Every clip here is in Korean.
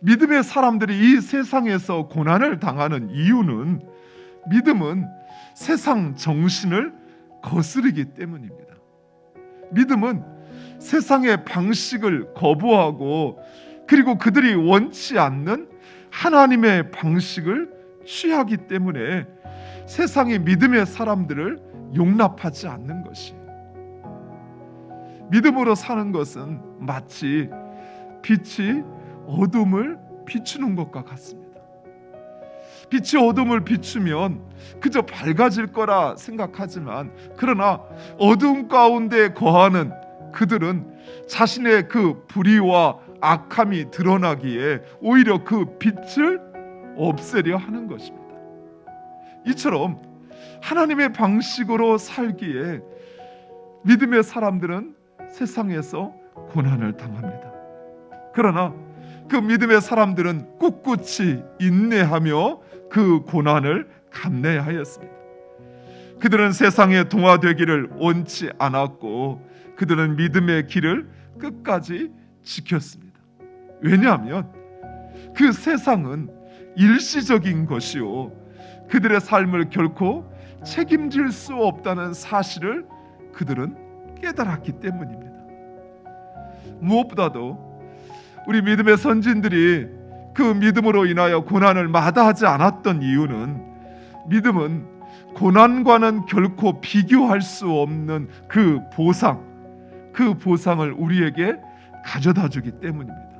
믿음의 사람들이 이 세상에서 고난을 당하는 이유는 믿음은 세상 정신을 거스르기 때문입니다. 믿음은 세상의 방식을 거부하고 그리고 그들이 원치 않는 하나님의 방식을 취하기 때문에 세상의 믿음의 사람들을 용납하지 않는 것이 믿음으로 사는 것은 마치 빛이 어둠을 비추는 것과 같습니다. 빛이 어둠을 비추면 그저 밝아질 거라 생각하지만 그러나 어둠 가운데 거하는 그들은 자신의 그 불의와 악함이 드러나기에 오히려 그 빛을 없애려 하는 것입니다. 이처럼 하나님의 방식으로 살기에 믿음의 사람들은 세상에서 고난을 당합니다. 그러나 그 믿음의 사람들은 꿋꿋이 인내하며 그 고난을 감내하였습니다. 그들은 세상에 동화되기를 원치 않았고 그들은 믿음의 길을 끝까지 지켰습니다. 왜냐하면 그 세상은 일시적인 것이요 그들의 삶을 결코 책임질 수 없다는 사실을 그들은 깨달았기 때문입니다. 무엇보다도 우리 믿음의 선진들이 그 믿음으로 인하여 고난을 마다하지 않았던 이유는 믿음은 고난과는 결코 비교할 수 없는 그 보상, 그 보상을 우리에게 가져다 주기 때문입니다.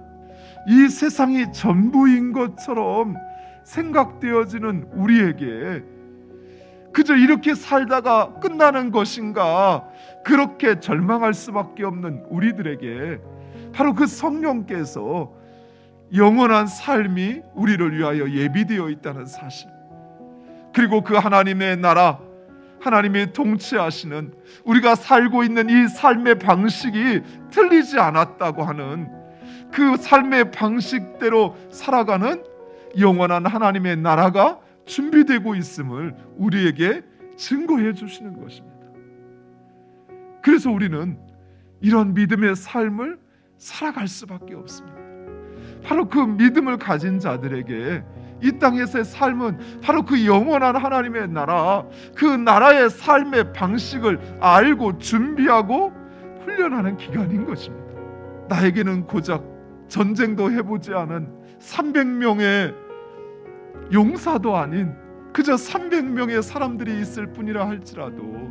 이 세상이 전부인 것처럼 생각되어지는 우리에게 그저 이렇게 살다가 끝나는 것인가 그렇게 절망할 수밖에 없는 우리들에게 바로 그 성령께서 영원한 삶이 우리를 위하여 예비되어 있다는 사실 그리고 그 하나님의 나라 하나님이 통치하시는 우리가 살고 있는 이 삶의 방식이 틀리지 않았다고 하는 그 삶의 방식대로 살아가는 영원한 하나님의 나라가 준비되고 있음을 우리에게 증거해 주시는 것입니다. 그래서 우리는 이런 믿음의 삶을 살아갈 수밖에 없습니다. 바로 그 믿음을 가진 자들에게 이 땅에서의 삶은 바로 그 영원한 하나님의 나라, 그 나라의 삶의 방식을 알고 준비하고 훈련하는 기간인 것입니다. 나에게는 고작 전쟁도 해보지 않은 300명의 용사도 아닌 그저 300명의 사람들이 있을 뿐이라 할지라도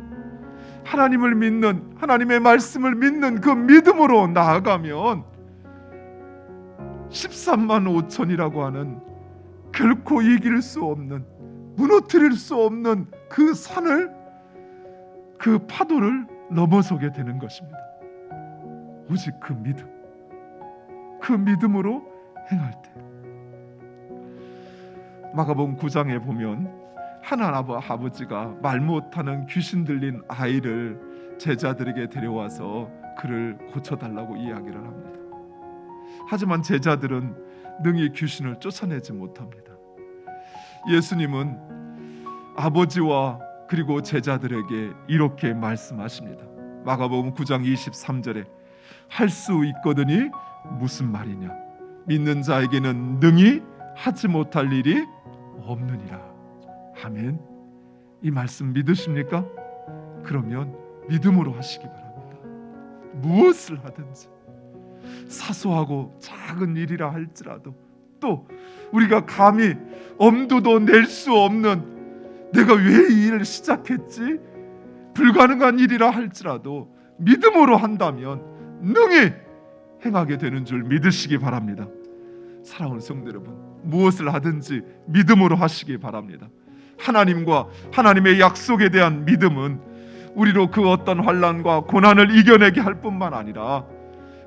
하나님을 믿는 하나님의 말씀을 믿는 그 믿음으로 나아가면 13만 5천이라고 하는 결코 이길 수 없는 무너뜨릴 수 없는 그 산을 그 파도를 넘어서게 되는 것입니다. 오직 그 믿음, 그 믿음으로 행할 때. 마가복음 9장에 보면 하나님 아버지가 말 못하는 귀신 들린 아이를 제자들에게 데려와서 그를 고쳐달라고 이야기를 합니다. 하지만 제자들은 능히 귀신을 쫓아내지 못합니다. 예수님은 아버지와 그리고 제자들에게 이렇게 말씀하십니다. 마가복음 9장 23절에 할 수 있거든이 무슨 말이냐? 믿는 자에게는 능히 하지 못할 일이 없느니라. 아멘. 이 말씀 믿으십니까? 그러면 믿음으로 하시기 바랍니다. 무엇을 하든지 사소하고 작은 일이라 할지라도 또 우리가 감히 엄두도 낼 수 없는 내가 왜 이 일을 시작했지? 불가능한 일이라 할지라도 믿음으로 한다면 능히 행하게 되는 줄 믿으시기 바랍니다. 사랑하는 성도 여러분, 무엇을 하든지 믿음으로 하시기 바랍니다. 하나님과 하나님의 약속에 대한 믿음은 우리로 그 어떤 환란과 고난을 이겨내게 할 뿐만 아니라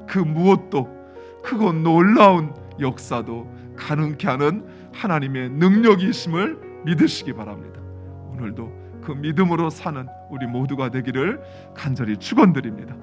그 무엇도 크고 놀라운 역사도 가능케 하는 하나님의 능력이심을 믿으시기 바랍니다. 오늘도 그 믿음으로 사는 우리 모두가 되기를 간절히 축원드립니다.